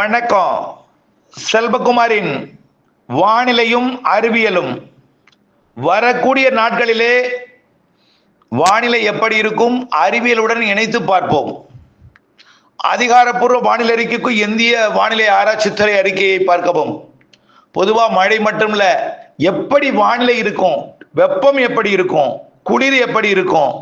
வணக்கம். செல்வகுமாரின் வானிலையும் அறிவியலும். வரக்கூடிய நாட்களிலே வானிலை எப்படி இருக்கும் அறிவியலுடன் இணைத்து பார்ப்போம். அதிகாரப்பூர்வ வானிலை அறிக்கைக்கு இந்திய வானிலை ஆராய்ச்சித்துறை அறிக்கையை பார்க்கவும். பொதுவாக மழை மட்டும் இல்லை எப்படி வானிலை இருக்கும் வெப்பம் எப்படி இருக்கும் குளிர் எப்படி இருக்கும்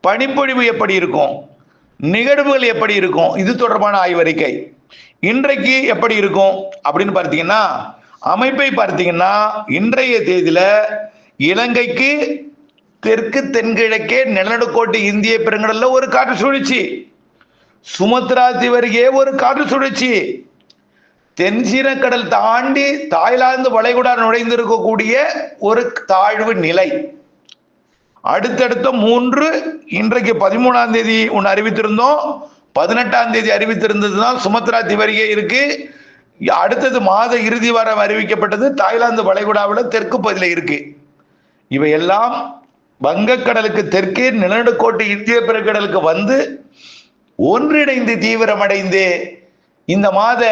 பனிப்பொழிவு எப்படி இருக்கும் நிகழ்வுகள் எப்படி இருக்கும் இது தொடர்பான ஆய்வறிக்கை. இன்றைக்கு எப்படி இருக்கும் அப்படின்னு பார்த்தீங்கன்னா அமைப்பை பார்த்தீங்கன்னா இன்றைய தேதியில இலங்கைக்கு தெற்கு தென்கிழக்கே நிலநடுக்கோட்டு இந்திய பெருங்கடல்ல ஒரு காற்று சுழற்சி. சுமத்ரா தீவருகே ஒரு காற்று சுழற்சி. தென்சீன கடல் தாண்டி தாய்லாந்து வளைகுடா நுழைந்திருக்கக்கூடிய ஒரு தாழ்வு நிலை. அடுத்தடுத்த மூன்று இன்றைக்கு பதிமூணாம் தேதி ஒன்று அறிவித்திருந்தோம். பதினெட்டாம் தேதி அறிவித்திருந்தது தான் சுமத்ரா திவரியே இருக்கு. அடுத்தது மாத இறுதி வாரம் அறிவிக்கப்பட்டது. தாய்லாந்து வளைகுடாவில் தெற்கு பகுதியில் இருக்கு. இவையெல்லாம் வங்கக்கடலுக்கு தெற்கே நிலநடுக்கோட்டு இந்திய பெருங்கடலுக்கு வந்து ஒன்றிணைந்து தீவிரமடைந்து இந்த மாத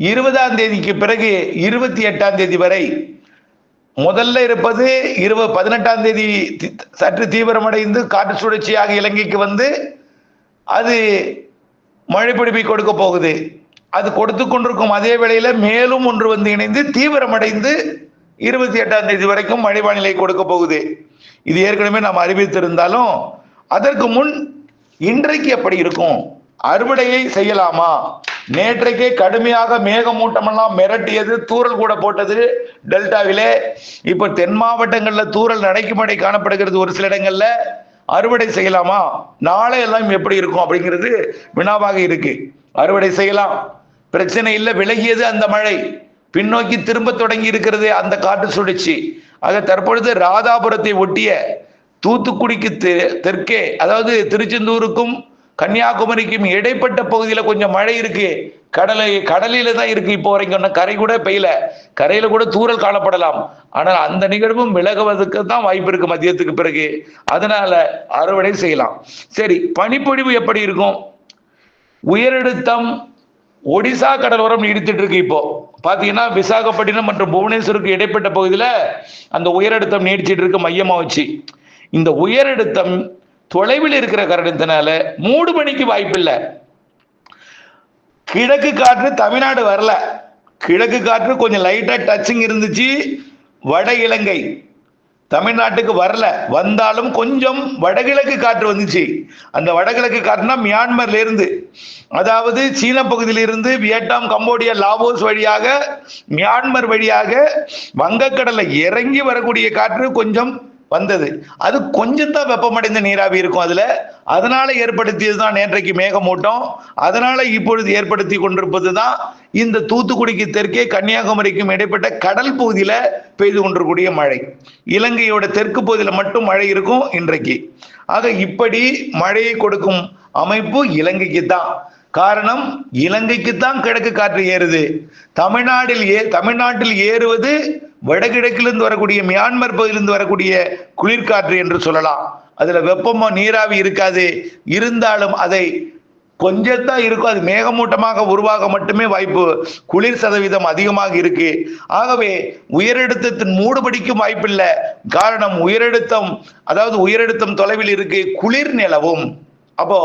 இருபதாம் தேதிக்கு பிறகு இருபத்தி எட்டாம் தேதி வரை முதல்ல இருப்பது இருபது பதினெட்டாம் தேதி தி- சற்று தீவிரமடைந்து காற்று சுழற்சியாக இலங்கைக்கு வந்து அது மழைப்பிடிப்பை கொடுக்க போகுது. அது கொடுத்து கொண்டிருக்கும் அதே வேளையில் மேலும் ஒன்று வந்து இணைந்து தீவிரமடைந்து இருபத்தி எட்டாம் தேதி வரைக்கும் மழை வானிலை கொடுக்க போகுது. இது ஏற்கனவே நாம் அறிவித்திருந்தாலும் அதற்கு முன் இன்றைக்கு எப்படி இருக்கும்? அறுவடையை செய்யலாமா? நேற்றைக்கே கடுமையாக மேகமூட்டமெல்லாம் மிரட்டியது தூறல் கூட போட்டது டெல்டாவிலே. இப்போ தென் மாவட்டங்களில் தூறல் நடைக்கு மழை காணப்படுகிறது ஒரு சில இடங்களில். அறுவடை செய்யலாமா? நாளை எல்லாம் எப்படி இருக்கும் அப்படிங்கிறது வினாவாக இருக்கு. அறுவடை செய்யலாம். பிரச்சனை இல்லை விலகியது அந்த மழை. பின்னோக்கி திரும்ப தொடங்கி இருக்கிறது அந்த காற்று சுழற்சி. ஆக தற்பொழுது ராதாபுரத்தை ஒட்டிய தூத்துக்குடிக்கு தெ- தெற்கே அதாவது திருச்செந்தூருக்கும் கன்னியாகுமரிக்கும் இடைப்பட்ட பகுதியில் கொஞ்சம் மழை இருக்கு. கடலை கடலில தான் இருக்கு இப்போ வரைக்கும். இன்னும் கரை கூட பெய்யல. கரையில கூட தூறல் காணப்படலாம். ஆனால் அந்த நிகழ்வும் விலகுவதற்கு தான் வாய்ப்பு இருக்கு மதியத்துக்கு பிறகு. அதனால அறுவடை செய்யலாம். சரி பனிப்பொழிவு எப்படி இருக்கும்? உயரழுத்தம் ஒடிசா கடலோரம் நீடித்துட்டு இருக்கு இப்போ. பாத்தீங்கன்னா விசாகப்பட்டினம் மற்றும் புவனேஸ்வருக்கு இடைப்பட்ட பகுதியில் அந்த உயரழுத்தம் நீடிச்சிட்டு இருக்கு மையமா வச்சு இந்த உயரழுத்தம் தொலைவில் இருக்கிற காரணத்தினால மூடு மணிக்கு வாய்ப்பில்லை. கிழக்கு காற்று தமிழ்நாடு வரல. கிழக்கு காற்று கொஞ்சம் லைட்டா டச்சிங் இருந்துச்சு. வட இலங்கை தமிழ்நாட்டுக்கு வரல. வந்தாலும் கொஞ்சம் வடகிழக்கு காற்று வந்துச்சு. அந்த வடகிழக்கு காற்றுனா மியான்மர்ல இருந்து அதாவது சீன பகுதியிலிருந்து வியட்நாம் கம்போடியா லாவோஸ் வழியாக மியான்மர் வழியாக வங்கக்கடலை இறங்கி வரக்கூடிய காற்று கொஞ்சம் வந்தது. அது கொஞ்சம் தான் வெப்பமடைந்த நீராவி இருக்கும் அதுல. அதனால ஏற்படுத்தியது தான் நேற்றைக்கு மேகமூட்டம். அதனால இப்பொழுது ஏற்படுத்தி கொண்டிருப்பது தான் இந்த தூத்துக்குடிக்கு தெற்கே கன்னியாகுமரிக்கும் இடைப்பட்ட கடல் பகுதியில பெய்து கொண்டிருக்கூடிய மழை. இலங்கையோட தெற்கு பகுதியில் மட்டும் மழை இருக்கும் இன்றைக்கு. ஆக இப்படி மழையை கொடுக்கும் அமைப்பு இலங்கைக்கு தான் காரணம் இலங்கைக்கு தான் கிழக்கு காற்று ஏறுது. தமிழ்நாட்டில் ஏ தமிழ்நாட்டில் ஏறுவது வடகிழக்கிலிருந்து வரக்கூடிய மியான்மர் பகுதியிலிருந்து வரக்கூடிய குளிர்காற்று என்று சொல்லலாம். அதுல வெப்பமோ நீராவி இருக்காது. இருந்தாலும் அதை கொஞ்சத்தான் இருக்கும். அது மேகமூட்டமாக உருவாக மட்டுமே வாய்ப்பு குளிர் சதவீதம் அதிகமாக இருக்கு. ஆகவே உயரழுத்தத்தின் மூடுபடிக்கும் வாய்ப்பில்லை. காரணம் உயரழுத்தம் அதாவது உயரழுத்தம் தொலைவில் இருக்கு. குளிர் நிலவும். அப்போ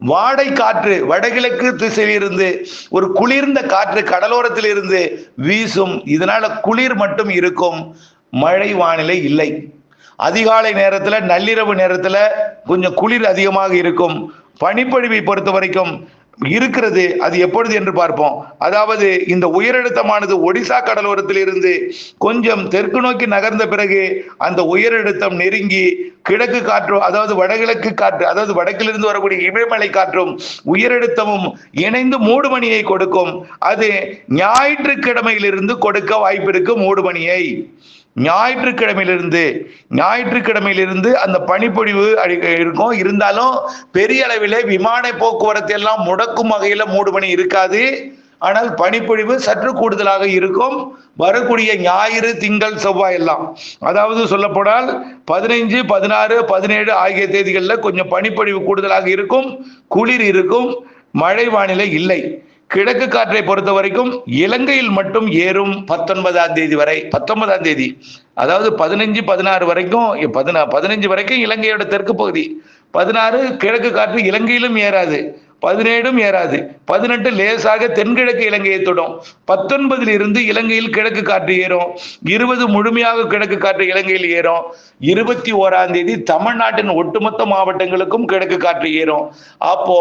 வாடை காற்று வடகிழக்கு திசையிலிருந்து ஒரு குளிர்ந்த காற்று கடலோரத்தில் இருந்து வீசும். இதனால குளிர் மட்டும் இருக்கும். மழை வானிலை இல்லை. அதிகாலை நேரத்துல நள்ளிரவு நேரத்துல கொஞ்சம் குளிர் அதிகமாக இருக்கும். பனிப்பொழிவை பொறுத்த வரைக்கும் இருக்கிறது அது எப்பொழுது என்று பார்ப்போம். அதாவது இந்த உயரழுத்தமானது ஒடிசா கடலோரத்தில் இருந்து கொஞ்சம் தெற்கு நோக்கி நகர்ந்த பிறகு அந்த உயரழுத்தம் நெருங்கி கிழக்கு காற்று அதாவது வடகிழக்கு காற்று அதாவது வடக்கிலிருந்து வரக்கூடிய இமயமலை காற்றும் உயரழுத்தமும் இணைந்து மூடுமணியை கொடுக்கும். அது ஞாயிற்றுக்கிழமையிலிருந்து கொடுக்க வாய்ப்பிருக்கு மூடுமணியை ஞாயிற்றுக்கிழமையிலிருந்து ஞாயிற்றுக்கிழமையிலிருந்து அந்த பனிப்பொழிவு இருக்கும். இருந்தாலும் பெரிய அளவிலே விமான போக்குவரத்து எல்லாம் முடக்கும் வகையில மூடுபனி இருக்காது. ஆனால் பனிப்பொழிவு சற்று கூடுதலாக இருக்கும். வரக்கூடிய ஞாயிறு திங்கள் செவ்வாய் எல்லாம். அதாவது சொல்லப்போனால் பதினைஞ்சு பதினாறு பதினேழு ஆகிய தேதிகளில் கொஞ்சம் பனிப்பொழிவு கூடுதலாக இருக்கும். குளிர் இருக்கும். மழை வானிலை இல்லை. கிழக்கு காற்றை பொறுத்த வரைக்கும் இலங்கையில் மட்டும் ஏறும் பத்தொன்பதாம் தேதி வரை பத்தொன்பதாம் தேதி. அதாவது பதினஞ்சு பதினாறு வரைக்கும் பதினா பதினஞ்சு வரைக்கும் இலங்கையோட தெற்கு பகுதி. பதினாறு கிழக்கு காற்று இலங்கையிலும் ஏறாது. பதினேழும் ஏறாது. பதினெட்டு லேசாக தென்கிழக்கு இலங்கையை தொடும். பத்தொன்பதில் இருந்து இலங்கையில் கிழக்கு காற்று ஏறும். இருபது முழுமையாக கிழக்கு காற்று இலங்கையில் ஏறும். இருபத்தி ஓராம் தேதி தமிழ்நாட்டின் ஒட்டுமொத்த மாவட்டங்களுக்கும் கிழக்கு காற்று ஏறும். அப்போ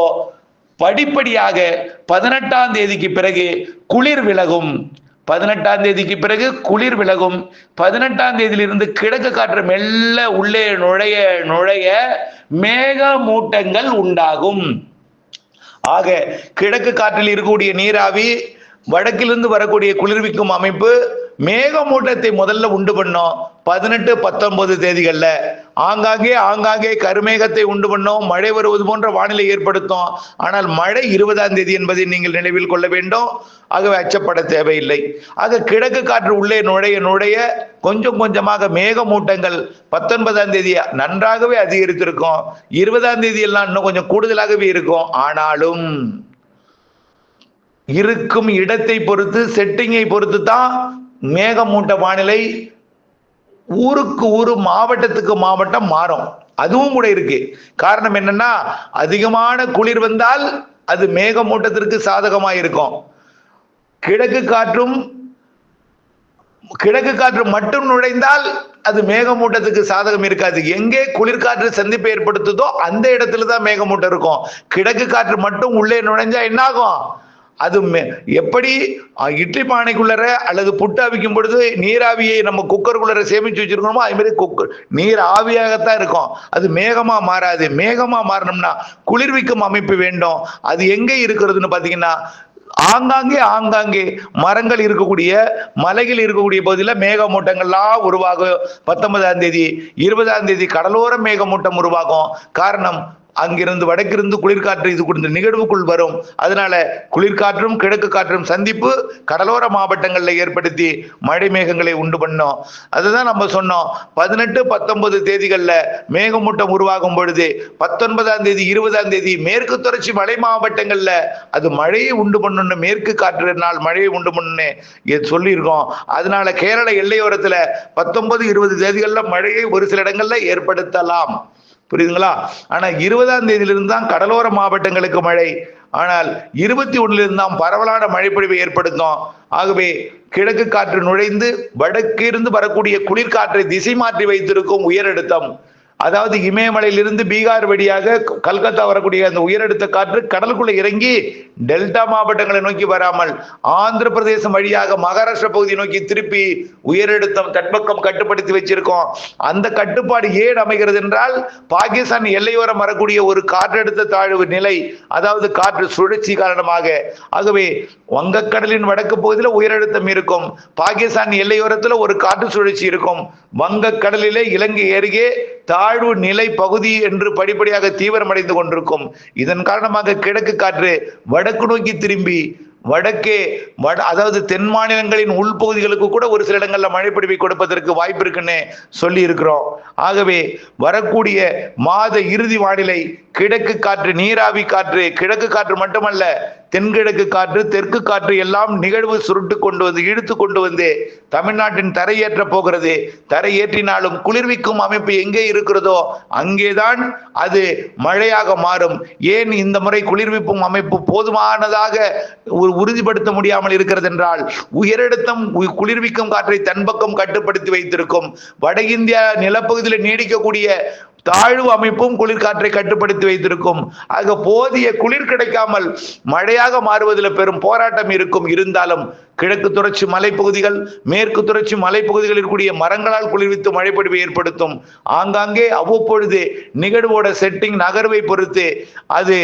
படிப்படியாக பதினெட்டாம் தேதிக்கு பிறகு குளிர் விலகும். பதினெட்டாம் தேதிக்கு பிறகு குளிர் விலகும். பதினெட்டாம் தேதியிலிருந்து கிழக்கு காற்று மெல்ல உள்ளே நுழைய நுழைய மேக மூட்டங்கள் உண்டாகும். ஆக கிழக்கு காற்றில் இருக்கக்கூடிய நீராவி வடக்கிலிருந்து வரக்கூடிய குளிர்விக்கும் அமைப்பு மேகமூட்டத்தை முதல்ல உண்டு பண்ணோம். பதினெட்டு பத்தொன்பது தேதிகளில். ஆங்காங்கே ஆங்காங்கே கருமேகத்தை உண்டு பண்ணோம். மழை வருவது போன்ற வானிலை ஏற்படுத்தும். ஆனால் மழை இருபதாம் தேதி என்பதை நீங்கள் நினைவில் கொள்ள வேண்டும். ஆகவே அச்சப்பட தேவையில்லை. ஆக கிழக்கு காற்று உள்ளே நுழைய நுழைய கொஞ்சம் கொஞ்சமாக மேகமூட்டங்கள் பத்தொன்பதாம் தேதி நன்றாகவே அதிகரித்திருக்கும். இருபதாம் தேதி எல்லாம் இன்னும் கொஞ்சம் கூடுதலாகவே இருக்கும். ஆனாலும் இருக்கும் இடத்தை பொறுத்து செட்டிங்கை பொறுத்து தான் மேகமூட்ட வானிலை ஊருக்கு ஊர் மாவட்டத்துக்கு மாவட்டம் மாறும். அதுவும் கூட இருக்கு. காரணம் என்னன்னா அதிகமான குளிர் வந்தால் அது மேகமூட்டத்திற்கு சாதகமாக இருக்கும் கிழக்கு காற்றும் கிழக்கு காற்று மட்டும் நுழைந்தால் அது மேகமூட்டத்துக்கு சாதகம் இருக்காது. எங்கே குளிர்காற்று சந்திப்பை ஏற்படுத்துதோ அந்த இடத்துல தான் மேகமூட்டம் இருக்கும். கிழக்கு காற்று மட்டும் உள்ளே நுழைஞ்சா என்னாகும்? அது எப்படி இட்லி பானைக்குள்ளர அல்லது புட்டு அவிக்கும் பொழுது நீராவியை நம்ம குக்கருக்குள்ளர சேமிச்சு வச்சிருக்கணுமோ அதுமாரி மாதிரி குக்கர் நீர் ஆவியாகத்தான் இருக்கும். அது மேகமா மாறாது. மேகமா மாறணும்னா குளிர்விக்கும் அமைப்பு வேண்டும். அது எங்கே இருக்கிறதுன்னு பார்த்தீங்கன்னா ஆங்காங்கே ஆங்காங்கே மரங்கள் இருக்கக்கூடிய மலைகள் இருக்கக்கூடிய பகுதியில் மேகமூட்டங்கள்லாம் உருவாகும். பத்தொன்பதாம் தேதி இருபதாம் தேதி கடலோர மேகமூட்டம் உருவாகும். காரணம் அங்கிருந்து வடக்கிருந்து குளிர்காற்று இது குறித்த நிகழ்வுக்குள் வரும். அதனால குளிர்காற்றும் கிழக்கு காற்றும் சந்திப்பு கடலோர மாவட்டங்களில் ஏற்படுத்தி மழை மேகங்களை உண்டு பண்ணோம். அதுதான் நம்ம சொன்னோம். பதினெட்டு பத்தொன்பது தேதிகளில் மேகமூட்டம் உருவாகும் பொழுது பத்தொன்பதாம் தேதி இருபதாம் தேதி மேற்கு தொடர்ச்சி மலை மாவட்டங்களில் அது மழையை உண்டு பண்ணுன்னு மேற்கு காற்று நாள் மழையை உண்டு பண்ணு சொல்லியிருக்கோம். அதனால கேரள எல்லையோரத்தில் பத்தொன்பது இருபது தேதிகளில் மழையை ஒரு சில இடங்களில் ஏற்படுத்தலாம். புரியுதுங்களா? ஆனா இருபதாம் தேதியிலிருந்து தான் கடலோர மாவட்டங்களுக்கு மழை. ஆனால் இருபத்தி ஒன்றிலிருந்து தான் பரவலான மழைப்பொழிவை ஏற்படுத்தும். ஆகவே கிழக்கு காற்று நுழைந்து வடக்கிருந்து வரக்கூடிய குளிர்காற்றை திசை மாற்றி வைத்திருக்கும் உயரழுத்தம். அதாவது இமயமலையிலிருந்து பீகார் வழியாக கல்கத்தா வரக்கூடிய அந்த உயரடுத்த காற்று கடலுக்குள்ள இறங்கி டெல்டா மாவட்டங்களை நோக்கி வராமல் ஆந்திர பிரதேசம் வழியாக மகாராஷ்டிரா பகுதியை நோக்கி திருப்பி உயரழுத்தம் தட்பக்கம் கட்டுப்படுத்தி வச்சிருக்கோம். அந்த கட்டுப்பாடு ஏன் அமைகிறது என்றால் பாகிஸ்தான் எல்லையோரம் வரக்கூடிய ஒரு காற்றழுத்த தாழ்வு நிலை அதாவது காற்று சுழற்சி காரணமாக. ஆகவே வங்கக்கடலின் வடக்கு பகுதியில் உயரழுத்தம் இருக்கும். பாகிஸ்தான் எல்லையோரத்தில் ஒரு காற்று சுழற்சி இருக்கும். வங்கக்கடலிலே இலங்கை அருகே தாழ்வு நிலை பகுதி என்று படிப்படியாக தீவிரமடைந்து கொண்டிருக்கும். இதன் காரணமாக கிழக்கு காற்று வடக்கு நோக்கி திரும்பி வடக்கே வட அதாவது தென் மாநிலங்களின் உள்பகுதிகளுக்கு கூட ஒரு சில இடங்களில் மழைப்பிடிவை கொடுப்பதற்கு வாய்ப்பு இருக்குன்னு சொல்லி இருக்கிறோம் ஆகவே வரக்கூடிய மாத இறுதி வானிலை கிழக்கு காற்று நீராவி காற்று கிழக்கு காற்று மட்டுமல்ல தென்கிழக்கு காற்று தெற்கு காற்று எல்லாம் நிகழ்வு சுருட்டு கொண்டு வந்து இழுத்து கொண்டு வந்து தமிழ்நாட்டின் தரையேற்ற போகிறது. தரையேற்றினாலும் குளிர்விக்கும் அமைப்பு எங்கே இருக்கிறதோ அங்கேதான் அது மழையாக மாறும். ஏன் இந்த முறை குளிர்விப்பும் அமைப்பு போதுமானதாக ஒரு உறுதிப்படுத்த முடியாமல் இருக்கிறது என்றால் உயரழுத்தம் குளிர்விக்கும் காற்றை தன்பக்கம் கட்டுப்படுத்தி வைத்திருக்கும் வட இந்தியா நிலப்பகுதியில் நீடிக்கக்கூடிய தாழ்வு அமைப்பும் குளிர்காற்றை கட்டுப்படுத்தி வைத்திருக்கும். ஆக போதிய குளிர் கிடைக்காமல் மழையாக மாறுவதில் பெரும் போராட்டம் இருக்கும். இருந்தாலும் கிழக்கு தொடர்ச்சி மலைப்பகுதிகள் மேற்கு தொடர்ச்சி மலைப்பகுதிகளில் கூடிய மரங்களால் குளிர்வித்து மழைப்பொழிவை ஏற்படுத்தும். ஆங்காங்கே அவ்வப்பொழுது நிகழ்வோட செட்டிங் நகர்வை பொறுத்து அது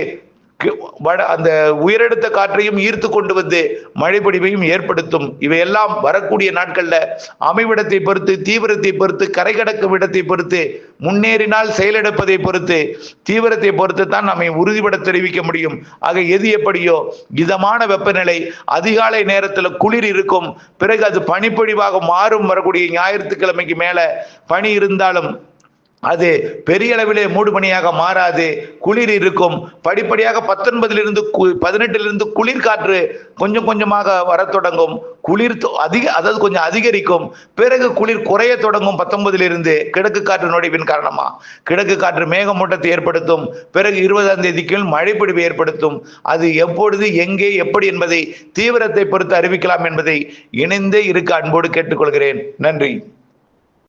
வட அந்த உயரெடுத்த காற்றையும் ஈர்த்து கொண்டு வந்து மழைப்பொழிவையும் ஏற்படுத்தும். இவையெல்லாம் வரக்கூடிய நாட்கள்ல அமைவிடத்தை பொறுத்து தீவிரத்தை பொறுத்து கரை கடக்கும் இடத்தை பொறுத்து முன்னேறினால் செயலெடுப்பதை பொறுத்து தீவிரத்தை பொறுத்து தான் நம்மை உறுதிபட தெரிவிக்க முடியும். ஆக எது எப்படியோ இதமான வெப்பநிலை அதிகாலை நேரத்தில் குளிர் இருக்கும். பிறகு அது பனிப்பொழிவாக மாறும் வரக்கூடிய ஞாயிற்றுக்கிழமைக்கு மேல பனி இருந்தாலும் அது பெரிய அளவிலே மூடுபனியாக மாறாது. குளிர் இருக்கும். படிப்படியாக பத்தொன்பதிலிருந்து பதினெட்டிலிருந்து குளிர் காற்று கொஞ்சம் கொஞ்சமாக வரத் தொடங்கும். குளிர் அதிக அதாவது கொஞ்சம் அதிகரிக்கும். பிறகு குளிர் குறைய தொடங்கும் பத்தொன்பதிலிருந்து கிழக்கு காற்று நுழைவின் காரணமா? கிழக்கு காற்று மேகமூட்டத்தை ஏற்படுத்தும். பிறகு இருபதாம் தேதிக்கு மழைப்பிடிவு ஏற்படுத்தும். அது எப்பொழுது எங்கே எப்படி என்பதை தீவிரத்தை பொறுத்து அறிவிக்கலாம் என்பதை இணைந்தே இருக்க அன்போடு கேட்டுக்கொள்கிறேன். நன்றி.